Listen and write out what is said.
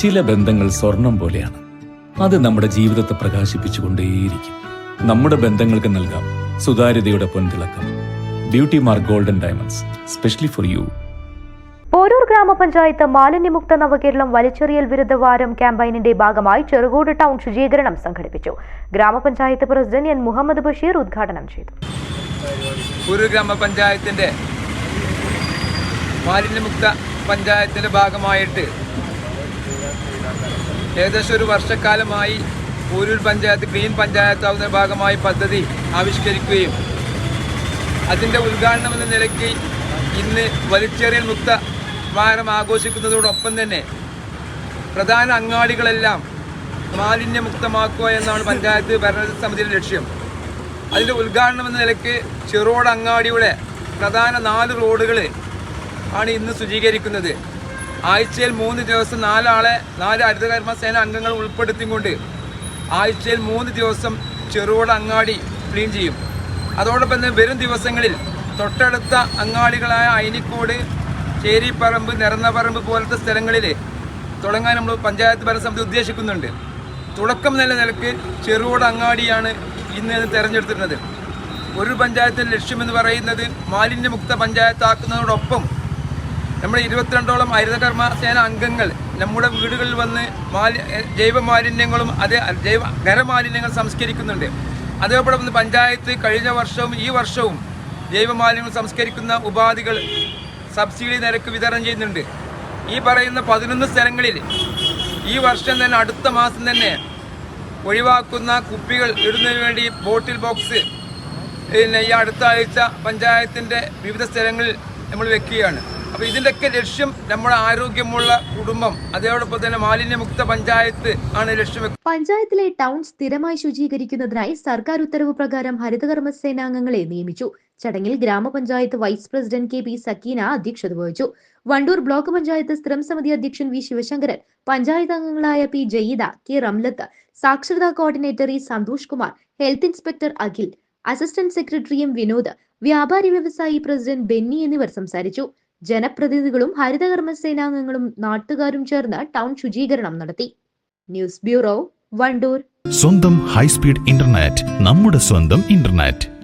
ചില ബന്ധങ്ങൾ സ്വർണം പോലെയാണ്. അത് നമ്മുടെ ജീവിതത്തെ പ്രകാശിപ്പിച്ചുകൊണ്ടേയിരിക്കും. നമ്മുടെ ബന്ധങ്ങൾക്ക് നൽകാം സുതാര്യതയുടെ പൊൻതിളക്കം. Beauty mark golden diamonds specially for you Porur ഗ്രാമപഞ്ചായത്ത് മാലിന്യമുക്ത നവകേരളം വലിച്ചെറിയൽ വിരുദ്ധ വാരം ക്യാമ്പയിനിന്റെ ഭാഗമായി ചെറുകോട് ടൗൺ ശുചീകരണം സംഘടിപ്പിച്ചു. ഗ്രാമപഞ്ചായത്ത് പ്രസിഡന്റ് എൻ മുഹമ്മദ് ബഷീർ ഉദ്ഘാടനം ചെയ്തു. പോരൂർ ഗ്രാമപഞ്ചായത്തിന്റെ മാലിന്യമുക്ത പഞ്ചായത്തിന്റെ ഭാഗമായിട്ട് ഏകദേശം ഒരു വർഷക്കാലമായി ഊരൂർ പഞ്ചായത്ത് ക്ലീൻ പഞ്ചായത്ത് ആവുന്ന ഭാഗമായി പദ്ധതി ആവിഷ്കരിക്കുകയും അതിന്റെ ഉദ്ഘാടനം എന്ന നിലയ്ക്ക് ഇന്ന് വലിച്ചെറിയൽ മുക്ത വാരം ആഘോഷിക്കുന്നതോടൊപ്പം തന്നെ പ്രധാന അങ്ങാടികളെല്ലാം മാലിന്യമുക്തമാക്കുക എന്നാണ് പഞ്ചായത്ത് ഭരണസമിതിയുടെ ലക്ഷ്യം. അതിന്റെ ഉദ്ഘാടനം എന്ന നിലയ്ക്ക് ചെറുറോഡ് അങ്ങാടിയുടെ പ്രധാന നാല് റോഡുകൾ ആണ് ഇന്ന് ശുചീകരിക്കുന്നത് ആഴ്ചയിൽ മൂന്ന് ദിവസം നാലാളെ നാല് ഹരിതകർമ്മസേന അംഗങ്ങൾ ഉൾപ്പെടുത്തിക്കൊണ്ട് ആഴ്ചയിൽ മൂന്ന് ദിവസം ചെറുകോട് അങ്ങാടി ക്ലീൻ ചെയ്യും. അതോടൊപ്പം തന്നെ വരും ദിവസങ്ങളിൽ തൊട്ടടുത്ത അങ്ങാടികളായ അയിനിക്കോട് ചേരിപ്പറമ്പ് നിറന്നപറമ്പ് പോലത്തെ സ്ഥലങ്ങളിൽ തുടങ്ങാൻ നമ്മൾ പഞ്ചായത്ത് ഭരണസമിതി ഉദ്ദേശിക്കുന്നുണ്ട്. തുടക്കം നല്ല നിലയ്ക്ക് ചെറുകോട് അങ്ങാടിയാണ് ഇന്ന് തിരഞ്ഞെടുത്തിരുന്നത് ഒരു പഞ്ചായത്തിന്റെ ലക്ഷ്യമെന്ന് പറയുന്നത് മാലിന്യമുക്ത പഞ്ചായത്താക്കുന്നതോടൊപ്പം നമ്മുടെ ഇരുപത്തിരണ്ടോളം ഹരിതകർമ്മ സേന അംഗങ്ങൾ നമ്മുടെ വീടുകളിൽ വന്ന് മാലി ജൈവ മാലിന്യങ്ങളും അതേ ജൈവ ഖരമാലിന്യങ്ങൾ സംസ്കരിക്കുന്നുണ്ട്. അതേപോലെ വന്ന് പഞ്ചായത്ത് കഴിഞ്ഞ വർഷവും ഈ വർഷവും ജൈവ മാലിന്യങ്ങൾ സംസ്കരിക്കുന്ന ഉപാധികൾ സബ്സിഡി നിരക്ക് വിതരണം ചെയ്യുന്നുണ്ട്. ഈ പറയുന്ന പതിനൊന്ന് സ്ഥലങ്ങളിൽ ഈ വർഷം തന്നെ അടുത്ത മാസം തന്നെ ഒഴിവാക്കുന്ന കുപ്പികൾ ഇടുന്നതിന് വേണ്ടി ബോട്ടിൽ ബോക്സ് പിന്നെ ഈ അടുത്ത ആഴ്ച പഞ്ചായത്തിന്റെ വിവിധ സ്ഥലങ്ങളിൽ നമ്മൾ വെക്കുകയാണ്. അപ്പോൾ ഇതിന്റെയൊക്കെ ലക്ഷ്യം നമ്മുടെ ആരോഗ്യമുള്ള കുടുംബം അതോടൊപ്പം തന്നെ മാലിന്യമുക്ത പഞ്ചായത്ത് ആണ് ലക്ഷ്യം പഞ്ചായത്തിലെ ടൗൺ സ്ഥിരമായി ശുചീകരിക്കുന്നതിനായി സർക്കാർ ഉത്തരവ് പ്രകാരം ഹരിതകർമ്മസേനാംഗങ്ങളെ നിയമിച്ചു. ചടങ്ങിൽ ഗ്രാമപഞ്ചായത്ത് vice president K P Sakeena അധ്യക്ഷത വഹിച്ചു. വണ്ടൂർ ബ്ലോക്ക് പഞ്ചായത്ത് സ്ഥിരം സമിതി അധ്യക്ഷൻ വി ശിവശങ്കരൻ പഞ്ചായത്ത് അംഗങ്ങളായ പി ജയിത കെ റംലത്ത് സാക്ഷരതാ coordinator E Santhosh Kumar health inspector Akhil assistant secretary M Vinod വ്യാപാരി വ്യവസായി പ്രസിഡന്റ് ബെന്നി എന്നിവർ സംസാരിച്ചു. ജനപ്രതിനിധികളും ഹരിതകർമ്മസേനാംഗങ്ങളും നാട്ടുകാരും ചേർന്ന് ടൗൺ ശുചീകരണം നടത്തി. News bureau Wandoor. സ്വന്തം ഹൈസ്പീഡ് ഇന്റർനെറ്റ് നമ്മുടെ സ്വന്തം ഇന്റർനെറ്റ്.